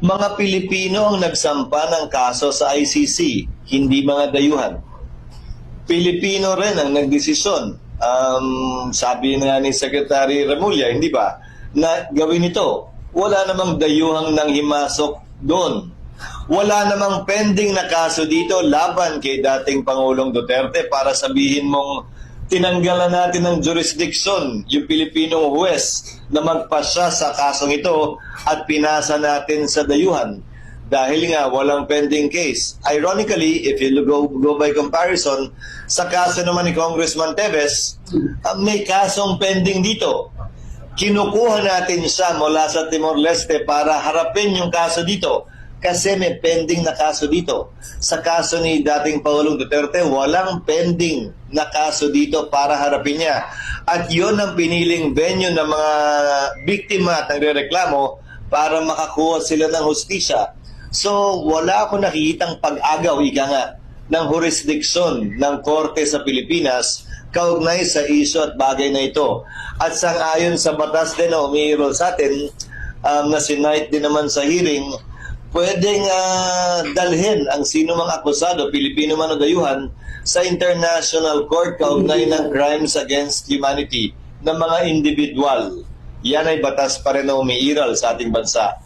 Mga Pilipino ang nagsampa ng kaso sa ICC, hindi mga dayuhan. Pilipino rin ang nagdesisyon. Um, sabi nga ni Secretary Remulla, hindi ba, na gawin ito. Wala namang dayuhang nang himasok doon. Wala namang pending na kaso dito laban kay dating Pangulong Duterte para sabihin mong tinanggalan natin ng jurisdiction yung Pilipinong huwes na magpasya sa kasong ito at pinasa natin sa dayuhan dahil nga walang pending case. Ironically, if you go, go by comparison, sa kaso naman ni Congressman Tevez, uh, may kasong pending dito. Kinukuha natin siya mula sa Timor-Leste para harapin yung kaso dito kasi may pending na kaso dito. Sa kaso ni dating Pangulong Duterte, walang pending na kaso dito para harapin niya. At yon ang piniling venue ng mga biktima at nagre-reklamo para makakuha sila ng hustisya. So, wala ako nakikitang pag-agaw, ika nga, ng jurisdiction ng korte sa Pilipinas kaugnay sa isyo at bagay na ito. At sang-ayon sa batas din na umiirol sa atin, um, na sinight din naman sa hearing, pwedeng ah, dalhin ang sino mang akusado, Pilipino man o dayuhan, sa International Court kaugnay ng crimes against humanity ng mga individual. Yan ay batas pa rin na umiiral sa ating bansa.